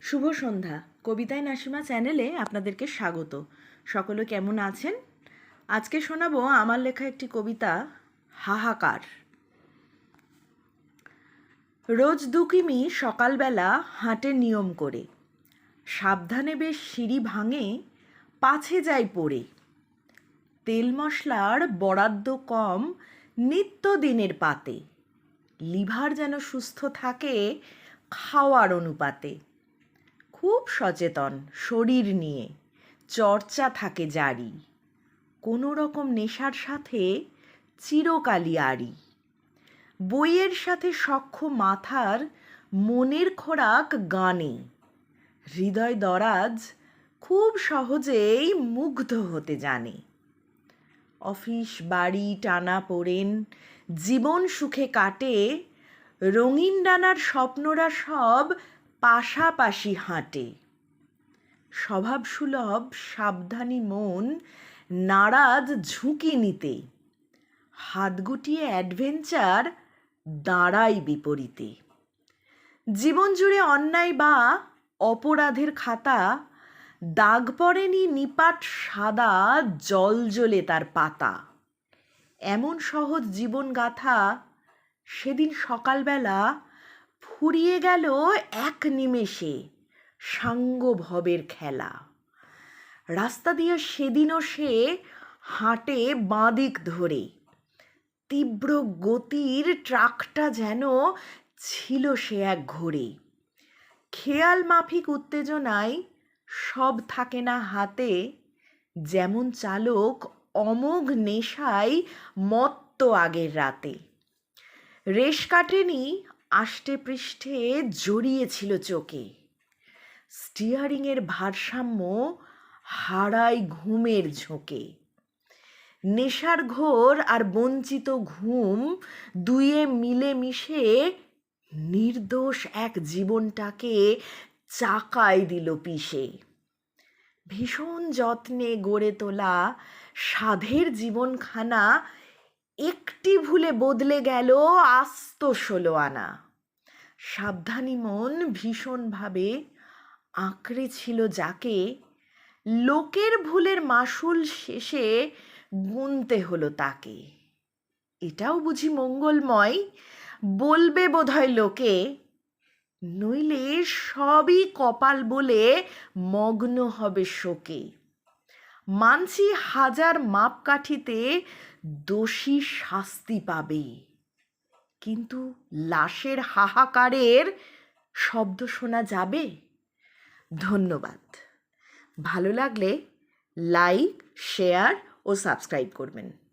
শুভ সন্ধ্যা। কবিতায় নাসিমা চ্যানেলে আপনাদেরকে স্বাগত। সকলে কেমন আছেন? আজকে শোনাবো আমার লেখা একটি কবিতা, হাহাকার। রোজ দুকিমি সকালবেলা হাঁটে নিয়ম করে। সাবধানে বেশ সিঁড়ি ভাঙে, পাছে যায় পড়ে। তেল মশলার বরাদ্দ কম নিত্য দিনের পাতে। লিভার যেন সুস্থ থাকে, খাওয়ার অনুপাতে। খুব সচেতন শরীর নিয়ে। চর্চা থাকে জারি। কোনো রকম নেশার সাথে চিরকালই আড়ি। বইয়ের সাথে সখ্য মাথার মনের খোরাক গানে। হৃদয় দরাজ খুব সহজেই মুগ্ধ হতে জানে। অফিস বাড়ি টানা পড়েন, জীবন সুখে কাটে, রঙিন ডানার স্বপ্নরা সব পাশাপাশি হাঁটে। স্বভাব সুলভ সাবধানী মন, নারাজ ঝুঁকি নিতে। হাত গুটিয়ে অ্যাডভেঞ্চার দাঁড়াই বিপরীতে। জীবন জুড়ে অন্যায় বা অপরাধের খাতা, দাগ পড়েনি নিপাট সাদা জল জ্বলে তার পাতা। এমন সহজ জীবন গাথা সেদিন সকালবেলা ফুরিয়ে গেল এক নিমেষে সাঙ্গভবের খেলা। রাস্তা দিয়ে সেদিনও সে হাঁটে বাঁদিক ধরে। তীব্র গতির ট্রাকটা যেন ছিল সে এক ঘোরে। খেয়াল মাফিক উত্তেজনায় সব থাকে না হাতে, যেমন চালক অমোঘ নেশায় মত্ত আগের রাতে। রেশ কাটেনি আষ্টে পৃষ্ঠে জড়িয়েছিল চোখে। স্টিয়ারিংয়ের ভারসাম্য হারায় ঘুমের ঝোঁকে। নেশার ঘোর আর বঞ্চিত ঘুম দুয়ে মিলে মিশে নির্দোষ এক জীবনটাকে চাকায় দিল পিষে। ভীষণ যত্নে গড়ে তোলা সাধের জীবনখানা একটি ভুলে বদলে গেল আস্ত ষোলো আনা। সাবধানী মন ভীষণভাবে আঁকড়ে ছিল যাকে। লোকের ভুলের মাসুল শেষে গুনতে হলো তাকে। এটাও বুঝি মঙ্গলময়। বলবে বোধহয় লোকে, নইলে সবই কপাল বলে মগ্ন হবে শোকে। মানছি হাজার মাপকাঠিতে দোষী শাস্তি পাবে। কিন্তু লাশের হাহাকারের শব্দ শোনা যাবে? ধন্যবাদ। ভালো লাগলে লাইক, শেয়ার ও সাবস্ক্রাইব করবেন।